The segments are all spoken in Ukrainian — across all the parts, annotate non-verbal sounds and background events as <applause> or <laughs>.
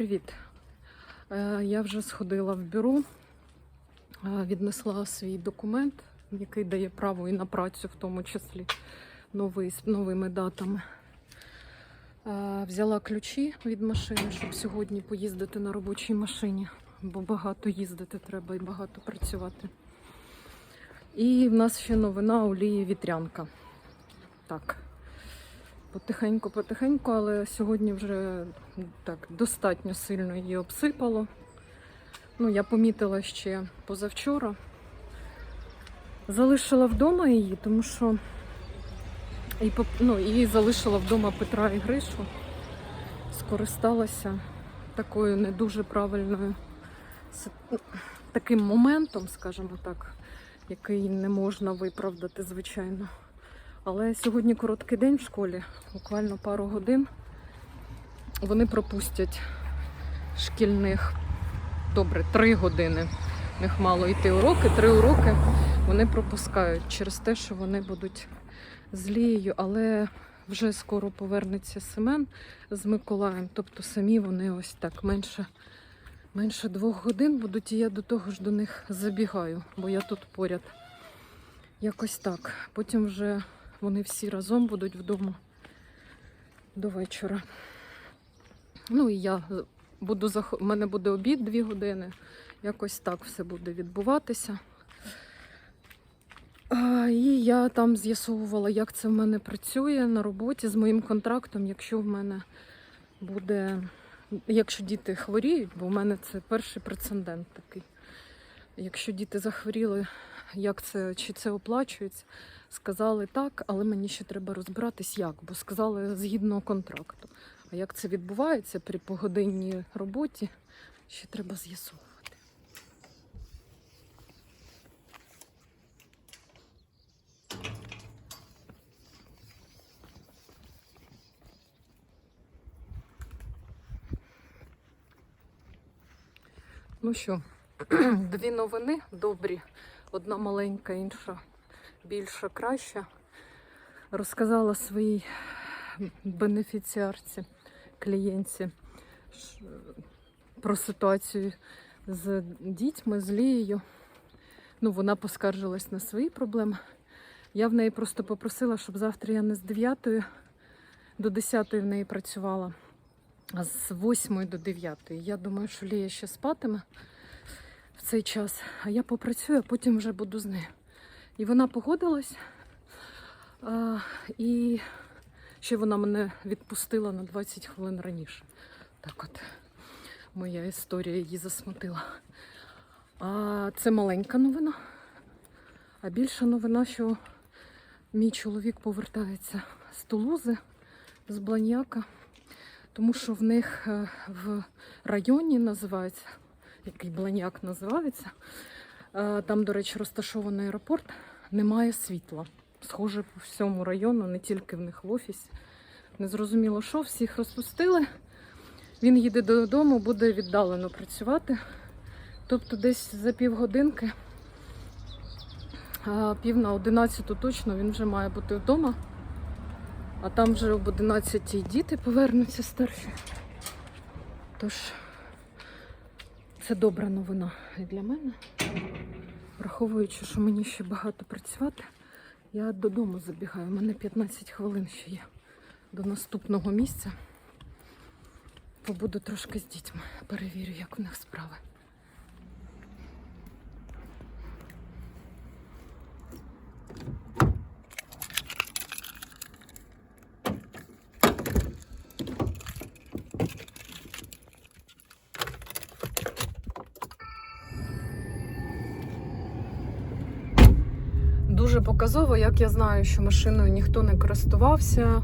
Привіт. Е, Я вже сходила в бюро, е, віднесла свій документ, який дає право і на працю, в тому числі новий, з новими датами. Е, Взяла ключі від машини, щоб сьогодні поїздити на робочій машині, бо багато їздити треба і багато працювати. І в нас ще новина олії вітрянка. Так. Потихеньку, потихеньку, але сьогодні вже так достатньо сильно її обсипало. Ну, я помітила ще позавчора. Залишила вдома її, тому що і, ну, її залишила вдома Петра і Гришу. Скористалася такою не дуже правильною таким моментом, скажімо так, який не можна виправдати, звичайно. Але сьогодні короткий день в школі, буквально пару годин. Вони пропустять шкільних добре, три години. В мало йти уроки, три уроки вони пропускають через те, що вони будуть з Лією, але вже скоро повернеться Семен з Миколаєм. Тобто самі вони ось так менше, менше двох годин будуть, і я до того ж до них забігаю, бо я тут поряд. Якось так. Потім вже вони всі разом будуть вдома до вечора. Ну і я буду зах... У мене буде обід дві години. Якось так все буде відбуватися. А, і я там з'ясовувала, як це в мене працює на роботі з моїм контрактом, якщо в мене буде, якщо діти хворіють, бо в мене це перший прецедент такий. Якщо діти захворіли, як це, чи це оплачується, сказали так, але мені ще треба розбиратись як, бо сказали згідно контракту. А як це відбувається при погодинній роботі, ще треба з'ясовувати. Ну що, <clears throat> дві новини добрі. Одна маленька, інша більша, краща. Розказала своїй бенефіціарці, клієнтці про ситуацію з дітьми, з Лією. Ну, вона поскаржилась на свої проблеми. Я в неї просто попросила, щоб завтра я не з 9 до 10 в неї працювала, а з 8 до 9. Я думаю, що Лія ще спатиме в цей час, а я попрацюю, а потім вже буду з нею. І вона погодилась. І ще вона мене відпустила на 20 хвилин раніше. Так от моя історія її засмутила. А це маленька новина. А більша новина, що мій чоловік повертається з Тулузи, з Бланьяка, тому що в них е, в районі називається, який Бланьяк називається, е, там, до речі, розташований аеропорт, немає світла. Схоже по всьому району, не тільки в них в офісі. Не зрозуміло, що всіх розпустили. Він їде додому, буде віддалено працювати. Тобто десь за півгодинки, пів на 11 точно він вже має бути вдома. А там вже об 11 діти повернуться старші. Тож це добра новина і для мене. Враховуючи, що мені ще багато працювати, я додому забігаю. У мене 15 хвилин ще є до наступного місця. Побуду трошки з дітьми. Перевірю, як в них справи. Дуже показово, як я знаю, що машиною ніхто не користувався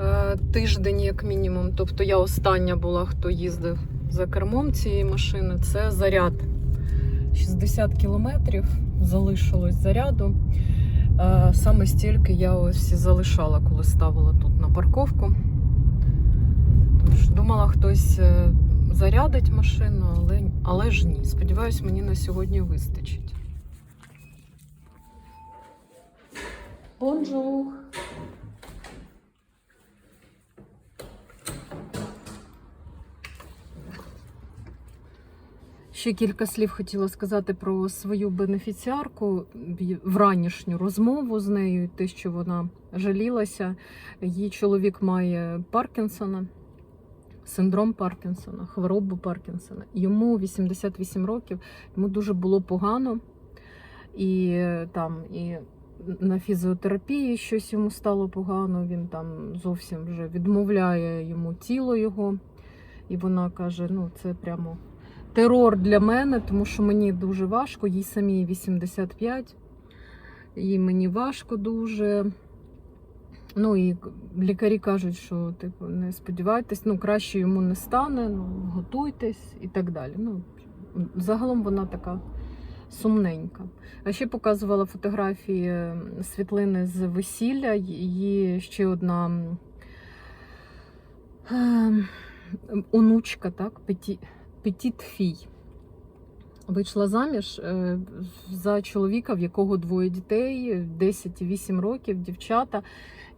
е, тиждень, як мінімум. Тобто я остання була, хто їздив за кермом цієї машини. Це заряд. 60 кілометрів залишилось заряду. Е, Саме стільки я ось залишала, коли ставила тут на парковку. Тож думала, хтось е, зарядить машину, але, але ж ні. Сподіваюсь, мені на сьогодні вистачить. Бонжур. Ще кілька слів хотіла сказати про свою бенефіціарку в ранішню розмову з нею, те, що вона жалілася. Її чоловік має Паркінсона, синдром Паркінсона, хворобу Паркінсона. Йому 88 років, йому дуже було погано. І е, там і на фізіотерапії щось йому стало погано. Він там зовсім вже відмовляє йому тіло його. І вона каже: ну, це прямо терор для мене, тому що мені дуже важко, їй самій 85, і мені важко дуже. Ну і лікарі кажуть, що типу не сподівайтесь, ну краще йому не стане, ну готуйтесь і так далі. Ну, загалом вона така сумненька. А ще показувала фотографії світлини з весілля. Її ще одна ем, онучка, так, Петі, Петіт Фій. Вийшла заміж е, за чоловіка, в якого двоє дітей, 10 і 8 років, дівчата.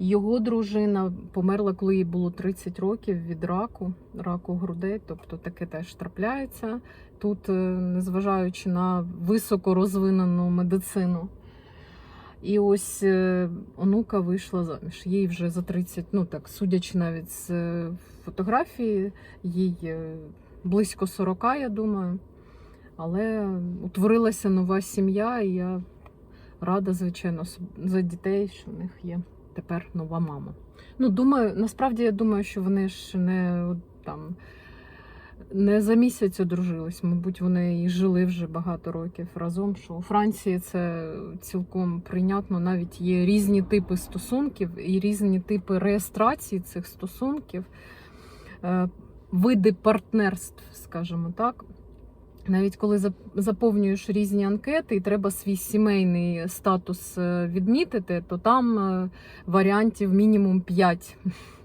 Його дружина померла, коли їй було 30 років від раку, раку грудей, тобто таке теж трапляється. Тут, е, незважаючи на високо розвинену медицину. І ось е, онука вийшла заміж. Їй вже за 30, ну так, судячи навіть з е, фотографії, їй близько 40, я думаю. Але утворилася нова сім'я, і я рада, звичайно, за дітей, що в них є тепер нова мама. Ну, думаю, насправді я думаю, що вони ж не там. Не за місяць одружились, мабуть, вони і жили вже багато років разом. Що у Франції це цілком прийнятно. Навіть є різні типи стосунків і різні типи реєстрації цих стосунків, е, види партнерств, скажімо так. Навіть коли зап- заповнюєш різні анкети і треба свій сімейний статус е, відмітити, то там е, варіантів мінімум 5.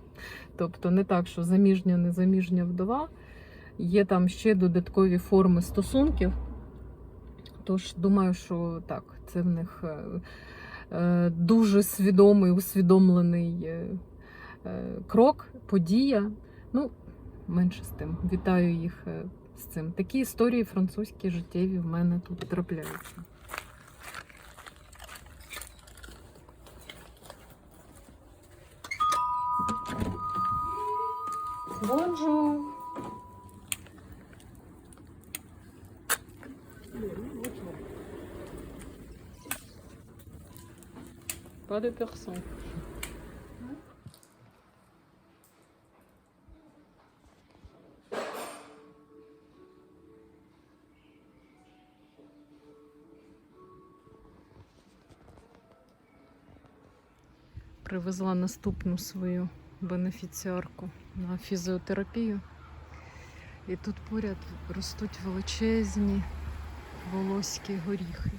<laughs> Тобто не так, що заміжня, незаміжня вдова. Є там ще додаткові форми стосунків. Тож думаю, що так, це в них е, дуже свідомий, усвідомлений крок, подія. Ну, менше з тим. Вітаю їх з цим. Такі історії французькі життєві в мене тут трапляються. Бонжур! Pas de personne. Привезла наступну свою бенефіціарку на фізіотерапію. І тут поряд ростуть величезні волоські горіхи.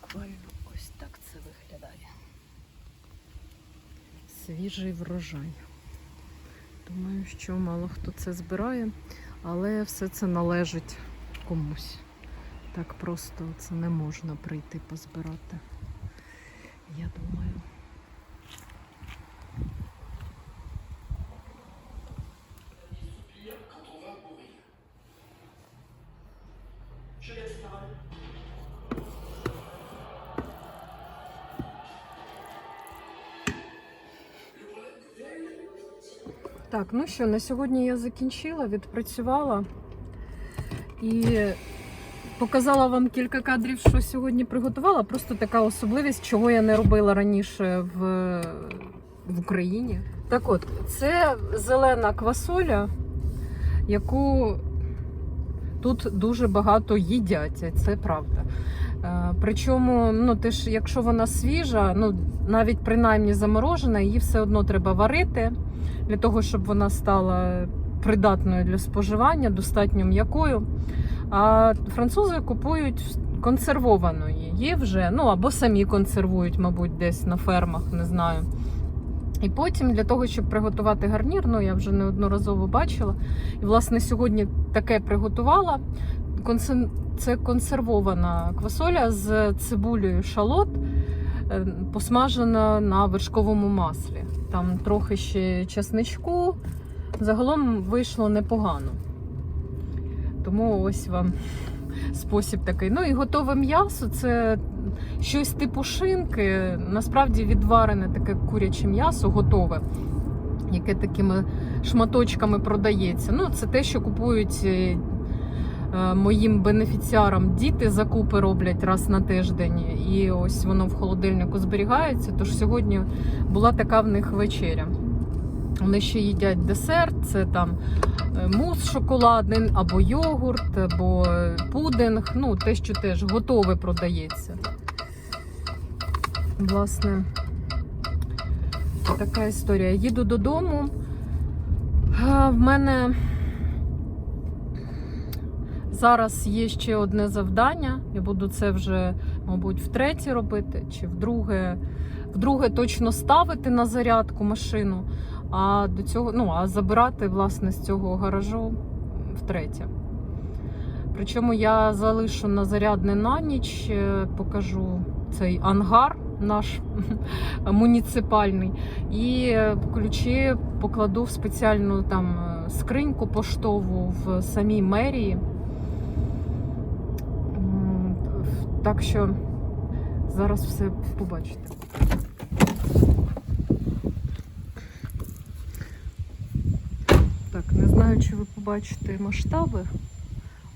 Буквально ось так це виглядає. Свіжий врожай. Думаю, що мало хто це збирає, але все це належить комусь. Так просто це не можна прийти позбирати. Я думаю. Так, ну що, на сьогодні я закінчила, відпрацювала і показала вам кілька кадрів, що сьогодні приготувала. Просто така особливість, чого я не робила раніше в, в Україні. Так от, це зелена квасоля, яку тут дуже багато їдять, це правда. Е, Причому, ну ти ж, якщо вона свіжа, ну навіть принаймні заморожена, її все одно треба варити для того, щоб вона стала придатною для споживання, достатньо м'якою. А французи купують консервовану її вже, ну або самі консервують, мабуть, десь на фермах, не знаю. І потім для того, щоб приготувати гарнір, ну я вже неодноразово бачила. І, власне, сьогодні таке приготувала. Це консервована квасоля з цибулею шалот, е, посмажена на вершковому маслі. Там трохи ще чесничку. Загалом вийшло непогано. Тому ось вам спосіб такий. Ну і готове м'ясо це щось типу шинки, насправді відварене таке куряче м'ясо, готове, яке такими шматочками продається. Ну, це те, що купують. е, е, Моїм бенефіціарам діти закупи роблять раз на тиждень, і ось воно в холодильнику зберігається. Тож сьогодні була така в них вечеря. Вони ще їдять десерт, це там е, мус шоколадний, або йогурт, або е, пудинг. Ну, те, що теж готове продається. Власне, така історія. Їду додому. В мене зараз є ще одне завдання. Я буду це вже, мабуть, втретє робити, чи вдруге, вдруге точно ставити на зарядку машину. А до цього, ну, а забирати власне з цього гаражу втретє. Причому я залишу на зарядне на ніч, е, покажу цей ангар наш <laughs> муніципальний, і е, ключі покладу в спеціальну там е, скриньку поштову в самій мерії. Так що зараз все побачите. Так, не знаю, чи ви побачите масштаби,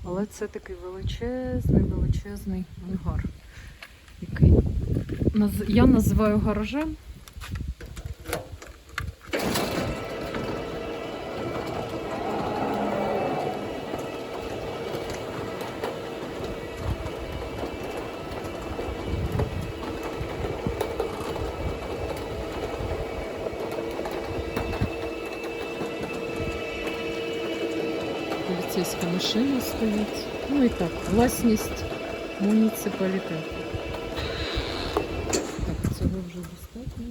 але це такий величезний, величезний ангар, який я називаю гаражем. Машина стоїть. Ну і так, власність муніципалітету. Так, цього вже достатньо.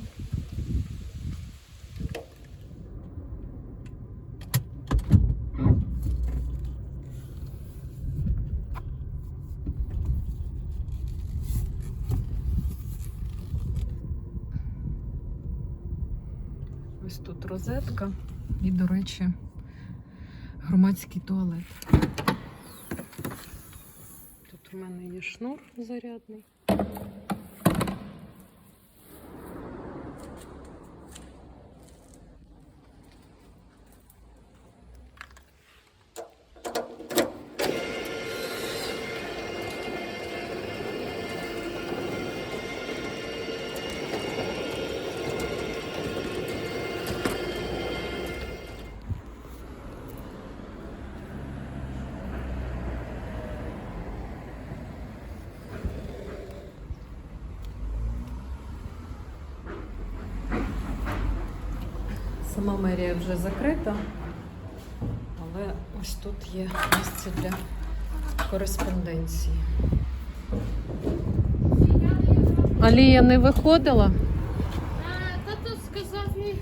Ось тут розетка і, до речі, громадський туалет. Тут у мене є шнур зарядний. Сама мерія вже закрита, але ось тут є місце для кореспонденції. Алія не виходила? Тато сказав мені,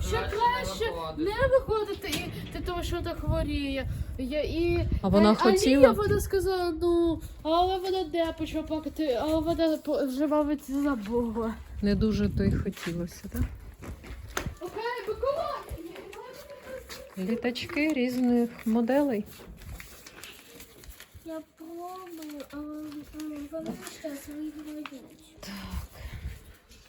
що краще не виходити, і ти тому що так хворіє. Я, і, А вона хотіла? Алія вона сказала, ну, але вона не почала плакати, але вона вже, мабуть, забула. Не дуже то й хотілося, так? Окей, Миколай! Літачки різних моделей. Я пробую, але вони зараз виграють.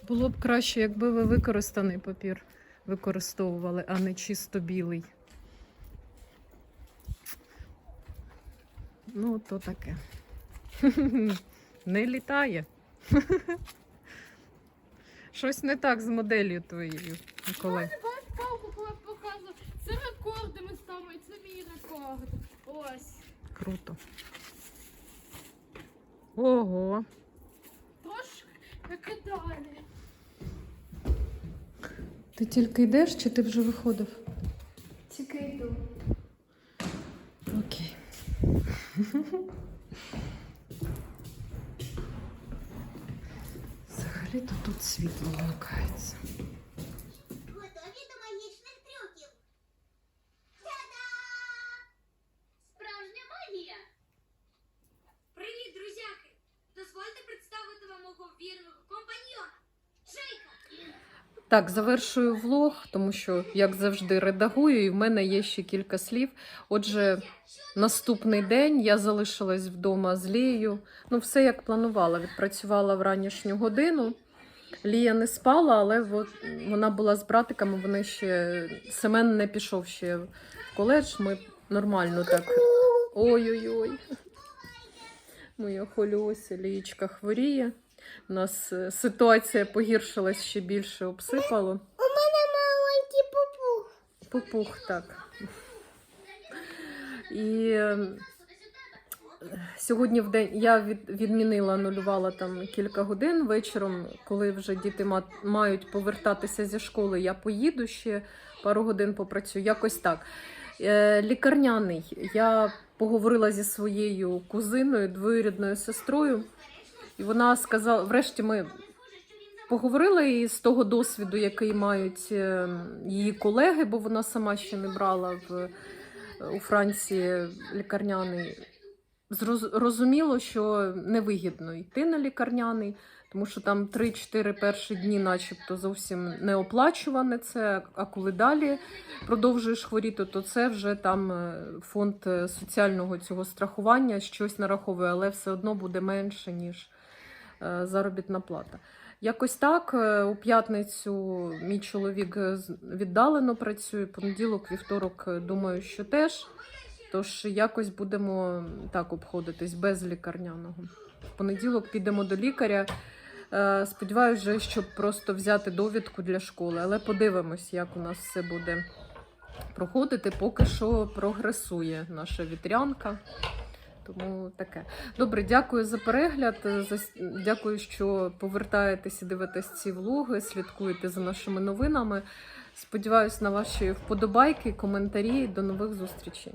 Було б краще, якби ви використаний папір використовували, а не чисто білий. Ну, то таке. <laughs> Не літає. <laughs> Щось не так з моделлю твоєю, Миколай. Бачиш, палку коли показував. Це рекорди ми ставимо, і це мій рекорд. Ось. Круто. Ого. Тож, як і далі. Ти тільки йдеш чи ти вже виходив? Тільки йду. Окей. <laughs> Взагалі-то тут світло вмикається. Так, завершую влог, тому що, як завжди, редагую, і в мене є ще кілька слів. Отже, наступний день я залишилась вдома з Лією. Ну, все як планувала. Відпрацювала в ранішню годину. Лія не спала, але вона була з братиками. Вони ще Семен не пішов ще в коледж. Ми нормально так. Ой-ой-ой. Моя холюся, Лієчка хворіє. У нас е, ситуація погіршилась ще більше обсипало. У мене маленький пупух. Пупух, так. І е, сьогодні в день я відмінила, анулювала там кілька годин вечором, коли вже діти ма- мають повертатися зі школи, я поїду ще пару годин попрацюю. Якось так. Е, Лікарняний. Я поговорила зі своєю кузиною, двоюрідною сестрою, і вона сказала, врешті ми поговорили і з того досвіду, який мають е, її колеги, бо вона сама ще не брала в, у Франції лікарняний. Зроз- Розуміло, що невигідно йти на лікарняний, тому що там 3-4 перші дні, начебто, зовсім не оплачуване це. А коли далі продовжуєш хворіти, то це вже там е, фонд е, соціального цього страхування щось нараховує, але все одно буде менше, ніж заробітна плата. Якось так. е, У п'ятницю мій чоловік е, віддалено працює, понеділок, вівторок, е, думаю, що теж. Тож якось будемо так обходитись без лікарняного. В понеділок підемо до лікаря. Е, Сподіваюся, щоб просто взяти довідку для школи, але подивимось, як у нас все буде проходити. Поки що прогресує наша вітрянка. Тому таке. Добре, дякую за перегляд. е, Дякую, що повертаєтесь і дивитесь ці влоги, слідкуєте за нашими новинами. Сподіваюсь на ваші вподобайки, коментарі. До нових зустрічей.